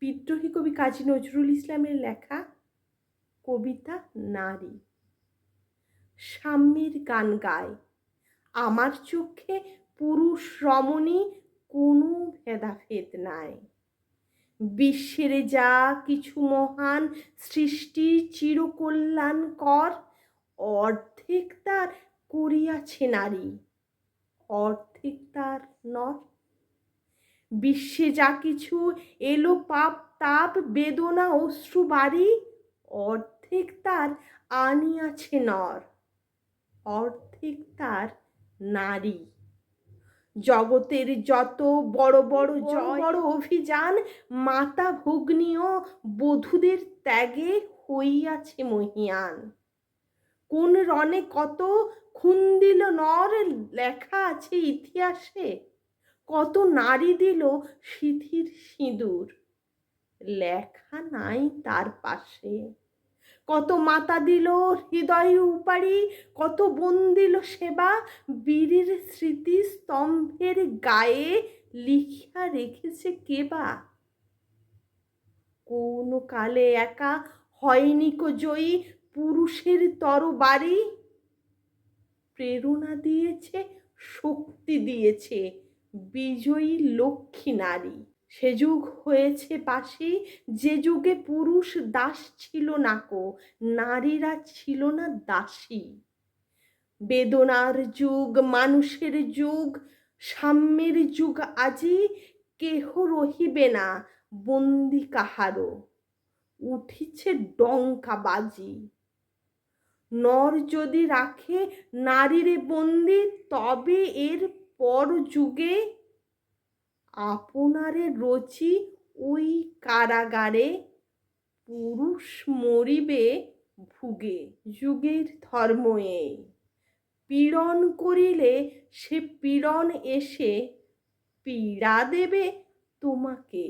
বিদ্রোহী কবি কাজী নজরুল ইসলামের লেখা কবিতা নারী। সাম্যের গান গায়। আমার চোখে পুরুষ রমণী, কোনো ভেদাভেদ নাই। বিশ্বের যা কিছু মহান সৃষ্টি চিরকল্যাণকর, অর্ধেক তার করিয়াছে নারী, অর্ধেক তার নর। বিশ্বে যা কিছু এলো পাপ তাপ বেদনা অশ্রু বাড়ি অর্ধেক তার আনিয়াছে নর অর্ধেক তার নারী। জগতের যত বড় বড় জয় বড় অভিযান মাতা ভগ্নীয় বধূদের ত্যাগে হইয়াছে মহিয়ান। কোন রণে কত খুন দিল নর লেখা আছে ইতিহাসে। কত নারী দিল সিথির সিঁদুর। লেখা নাই তার পাশে। কত মাতা দিল হৃদয় উপারি কত বোন দিল সেবা, বীরের স্মৃতি স্তম্ভের গায়ে লিখিয়া রেখেছে কেবা কোন কালে একা হয়নি কো জয়ী পুরুষের তরবারি? প্রেরণা দিয়েছে, শক্তি দিয়েছে বিজয়ী লক্ষ্মী নারী। সে যুগ হয়েছে পাশে, যে যুগে পুরুষ দাস ছিল না কো, নারীরা ছিল না দাসী। বেদনার যুগ, মানুষের যুগ, সাম্যের যুগ আজি, কেহ রহিবে না, বন্দি কাহারো। উঠিছে ডঙ্কা বাজি। নর যদি রাখে নারীরে বন্দি, তবে এর পর যুগে আপনারে রচি ওই কারাগারে, পুরুষ মরিবে ভুগে যুগের ধর্ম এই পীড়ন করিলে সে পীড়ন এসে পীড়া দেবে তোমাকে।